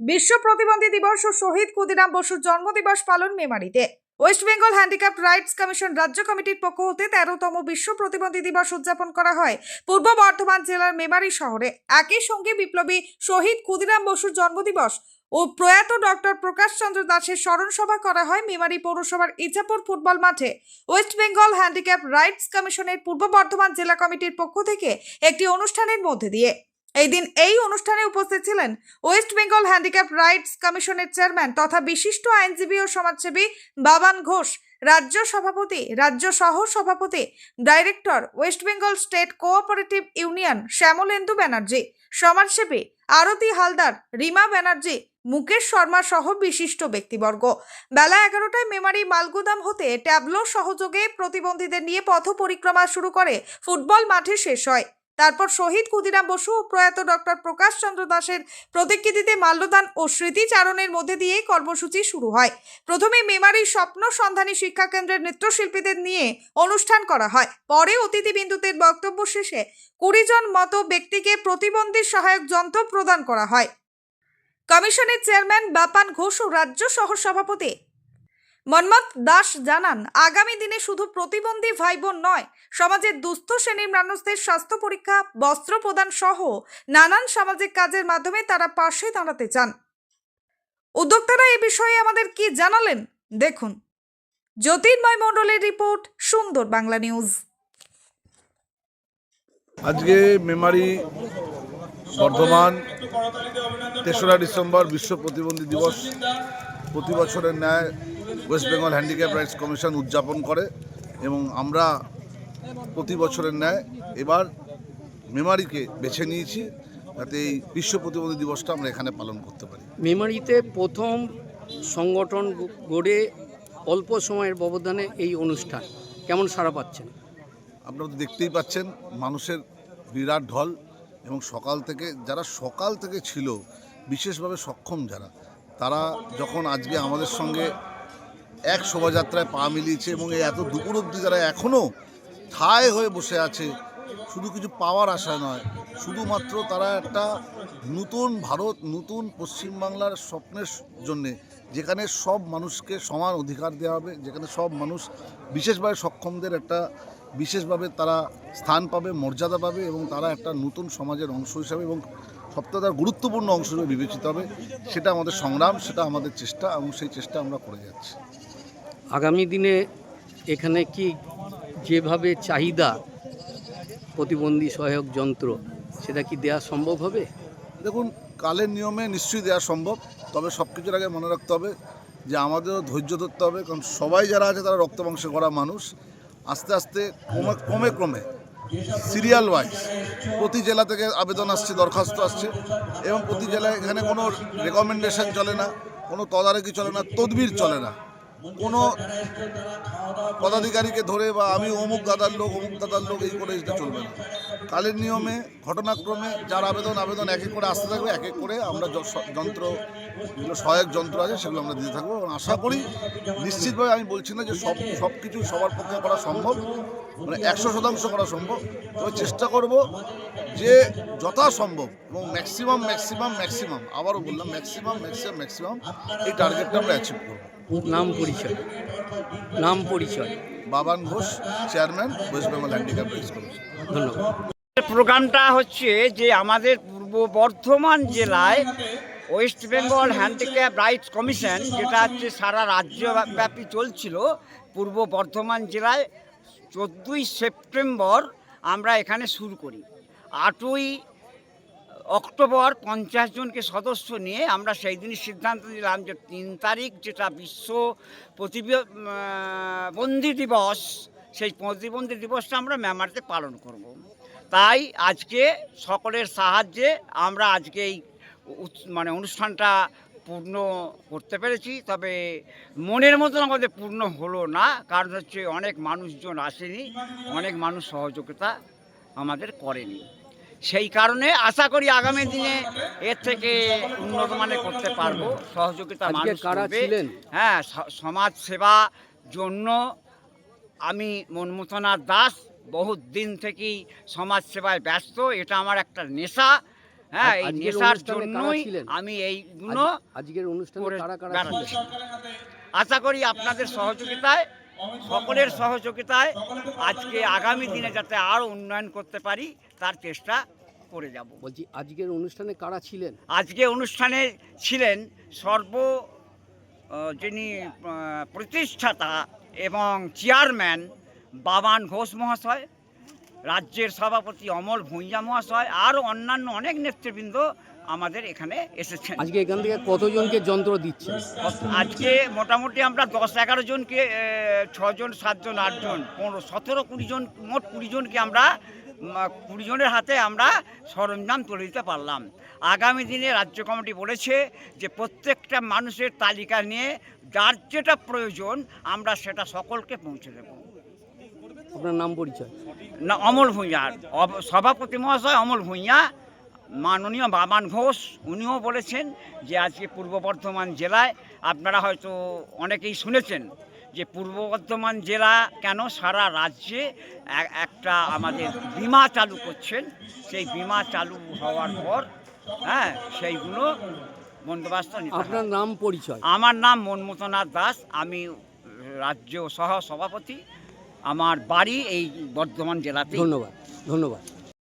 বিশ্ব প্রতিবন্ধী দিবস ও শহীদ ক্ষুদিরাম বসুর জন্মদিবস পালন মেমারিতে West Bengal handicap rights commission রাজ্য কমিটির পক্ষ হতে তেরোতম বিশ্ব প্রতিবন্ধী দিবস উদযাপন করা হয় পূর্ব বর্ধমান জেলার মেমারি শহরে। একই সঙ্গে বিপ্লবী শহীদ ক্ষুদিরাম বসুর জন্মদিবস ও প্রয়াত ডক্টর প্রকাশ চন্দ্র দাসের স্মরণ সভা করা হয় মেমারি পৌরসভার ইজাপুর ফুটবল মাঠে। ওয়েস্ট বেঙ্গল হ্যান্ডিক্যাপ রাইটস কমিশনের পূর্ব বর্ধমান জেলা কমিটির পক্ষ থেকে একটি অনুষ্ঠানের মধ্যে দিয়ে এই দিন এই অনুষ্ঠানে উপস্থিত ছিলেন ওয়েস্ট বেঙ্গল হ্যান্ডিক্যাপ রাইটস কমিশনের চেয়ারম্যান তথা বিশিষ্ট আইনজীবী ও সমাজসেবী বাবান ঘোষ, রাজ্য সভাপতি, রাজ্য সহ সভাপতি, director, West Bengal state cooperative union Shyamalendu Banerjee, সমাজসেবী আরতি হালদার, রিমা ব্যানার্জি, মুকেশ শর্মা সহ বিশিষ্ট ব্যক্তিবর্গ। বেলা এগারোটায় মেমারি মালগুদাম হতে ট্যাবলো সহযোগে প্রতিবন্ধীদের নিয়ে পথ পরিক্রমা শুরু করে, ফুটবল মাঠে শেষ হয়। তারপর শহীদ ক্ষুদিরাম বসু ও প্রয়াত ডক্টর প্রকাশ চন্দ্র দাসের প্রতিকৃতিতে মাল্যদান ও স্মৃতিচারণের মধ্যে দিয়ে কর্মসূচি শুরু হয়। প্রথমে মেমারি স্বপ্ন সন্ধানী শিক্ষা কেন্দ্রের নৃত্যশিল্পীদের নিয়ে অনুষ্ঠান করা হয়। পরে অতিথিবিন্দুদের বক্তব্য শেষে কুড়ি জন মতো ব্যক্তিকে প্রতিবন্ধী সহায়ক যন্ত্র প্রদান করা হয়। কমিশনের চেয়ারম্যান বাপান ঘোষ ও রাজ্য সহ সভাপতি মন্মথ দাস জানান, আগামী দিনে শুধু প্রতিবন্ধী ভাই বোন নয়, সমাজের দুস্থ শ্রেণির মানুষদের স্বাস্থ্য পরীক্ষা, বস্ত্র প্রদান সহ নানান সামাজিক কাজের মাধ্যমে তারা পাশে দাঁড়াতে চান। উদ্যোক্তারা এ বিষয়ে আমাদের কি জানালেন দেখুন। জ্যোতির্ময় মণ্ডলের রিপোর্ট, সুন্দর বাংলা নিউজ। আজকে মেমারি বর্ধমান তেসরা ডিসেম্বর বিশ্ব প্রতিবন্ধী দিবস। প্রতি বছরের ন্যায় West Bengal handicap rights commission উদযাপন করে এবং আমরা প্রতি বছরের ন্যায় এবার মেমারিকে বেছে নিয়েছি যাতে এই বিশ্ব প্রতিবন্ধী দিবসটা আমরা এখানে পালন করতে পারি। মেমারিতে প্রথম সংগঠন গড়ে অল্প সময়ের ব্যবধানে এই অনুষ্ঠান। কেমন সাড়া পাচ্ছেন? আপনারা তো দেখতেই পাচ্ছেন মানুষের বিরাট ঢল এবং সকাল থেকে যারা সকাল থেকে ছিল বিশেষভাবে সক্ষম যারা তারা যখন আজকে আমাদের সঙ্গে এক শোভাযাত্রায় পা মিলিয়েছে এবং এই এত দুপুর অবধি যারা এখনও ঠায় হয়ে বসে আছে, শুধু কিছু পাওয়ার আশা নয়, শুধুমাত্র তারা একটা নতুন ভারত, নতুন পশ্চিমবাংলার স্বপ্নের জন্যে, যেখানে সব মানুষকে সমান অধিকার দেওয়া হবে, যেখানে সব মানুষ বিশেষভাবে সক্ষমদের একটা বিশেষভাবে তারা স্থান পাবে, মর্যাদা পাবে এবং তারা একটা নতুন সমাজের অংশ হিসাবে এবং সবথেকে তার গুরুত্বপূর্ণ অংশ হিসেবে বিবেচিত হবে সেটা আমাদের সংগ্রাম সেটা আমাদের চেষ্টা এবং সেই চেষ্টা আমরা করে যাচ্ছি। আগামী দিনে এখানে কি যেভাবে চাহিদা প্রতিবন্ধী সহায়ক যন্ত্র সেটা কি দেওয়া সম্ভব হবে? দেখুন কালের নিয়মে নিশ্চয়ই দেওয়া সম্ভব তবে সব কিছুর আগে মনে রাখতে হবে যে আমাদেরও ধৈর্য ধরতে হবে কারণ সবাই যারা আছে তারা রক্ত মাংসে করা মানুষ। আস্তে আস্তে ক্রমে ক্রমে ক্রমে সিরিয়াল ওয়াইজ প্রতি জেলা থেকে আবেদন আসছে, দরখাস্ত আসছে এবং প্রতি জেলায় এখানে কোনো রেকমেন্ডেশন চলে না, কোনো তদারকি চলে না, তদবির চলে না। কোনো পদাধিকারীকে ধরে বা আমি অমুক দাদার লোক, অমুক দাদার লোক, এই করে এটা চলবে না। কালের নিয়মে, ঘটনাক্রমে যার আবেদন আবেদন এক এক করে আসতে থাকবে, এক এক করে আমরা যন্ত্র, যেগুলো সহায়ক যন্ত্র আছে, সেগুলো আমরা দিতে থাকব। এবং আশা করি, নিশ্চিতভাবে আমি বলছি না যে সব সব কিছু সবার পক্ষে করা সম্ভব মানে একশো শতাংশ করা সম্ভব। তবে চেষ্টা করব যে যথাসম্ভব এবং ম্যাক্সিমাম ম্যাক্সিমাম ম্যাক্সিমাম আবারও বললাম ম্যাক্সিমাম ম্যাক্সিমাম ম্যাক্সিমাম এই টার্গেটটা আমরা অ্যাচিভ করব। নাম পরিচয়। নাম পরিচয়। Baban Ghosh chairman West Bengal handicap ধন্যবাদ। প্রোগ্রামটা হচ্ছে যে আমাদের পূর্ব বর্ধমান জেলায় West Bengal handicap rights commission যেটা হচ্ছে সারা রাজ্যব্যাপী চলছিল পূর্ব বর্ধমান জেলায় চোদ্দোই সেপ্টেম্বর আমরা এখানে শুরু করি। আটই অক্টোবর পঞ্চাশ জনকে সদস্য নিয়ে আমরা সেই দিনই সিদ্ধান্ত নিলাম যে তিন তারিখ যেটা বিশ্ব প্রতিবন্ধী দিবস, সেই প্রতিবন্ধী দিবসটা আমরা মেমারিতে পালন করব। তাই আজকে সকলের সাহায্যে আমরা আজকে এই মানে অনুষ্ঠানটা পূর্ণ করতে পেরেছি তবে মনের মতন আমাদের পূর্ণ হলো না, কারণ হচ্ছে অনেক মানুষজন আসেনি, অনেক মানুষ সহযোগিতা আমাদের করেনি সেই কারণে আশা করি আগামী দিনে এর থেকে উন্নত মানের করতে পারব। সহযোগিতা মানুষ করবে। হ্যাঁ সমাজ সেবা জন্য আমি মনমোহনাথ দাস বহু দিন থেকেই সমাজ সেবায় ব্যস্ত। এটা আমার একটা নেশা। হ্যাঁ এই নেশার জন্যই আমি এইগুলো আজকের অনুষ্ঠানে? আশা করি আপনাদের সহযোগিতায় সকলের সহযোগিতায় আজকে আগামী দিনে যাতে আরও উন্নয়ন করতে পারি তার চেষ্টা করে যাব। বলছি আজকের অনুষ্ঠানে কারা ছিলেন? আজকে অনুষ্ঠানে ছিলেন সর্ব যিনি প্রতিষ্ঠাতা এবং চেয়ারম্যান বাবান ঘোষ মহাশয় রাজ্যের সভাপতি অমল ভূঁইয়া মহাশয় আরও অন্যান্য অনেক নেতৃবৃন্দ আমাদের এখানে এসেছেন। আজকে এখান থেকে কতজনকে যন্ত্র দিচ্ছে? আজকে মোটামুটি আমরা দশ এগারো জনকে ছজন সাতজন আটজন পনেরো সতেরো কুড়ি জন মোট কুড়ি জনকে আমরা কুড়ি জনের হাতে আমরা সরঞ্জাম তুলে দিতে পারলাম। আগামী দিনে রাজ্য কমিটি বলেছে যে প্রত্যেকটা মানুষের তালিকা নিয়ে যার যেটা প্রয়োজন আমরা সেটা সকলকে পৌঁছে দেব। আপনার নাম পরিচয়? না অমল ভূঁইয়া সভাপতি মহাশয় অমল ভূঁইয়া। মাননীয় বাবান ঘোষ উনিও বলেছেন যে আজকে পূর্ব বর্ধমান জেলায় আপনারা হয়তো অনেকেই শুনেছেন যে পূর্ব বর্ধমান জেলা কেন সারা রাজ্যে একটা আমাদের বিমা চালু করছেন। সেই বিমা চালু হওয়ার পর হ্যাঁ সেইগুলো বন্দোবস্ত আপনার নাম পরিচয়? আমার নাম মনমতনাথ দাস আমি রাজ্য সহ সভাপতি। আমার বাড়ি এই বর্ধমান জেলাতে ধন্যবাদ ধন্যবাদ।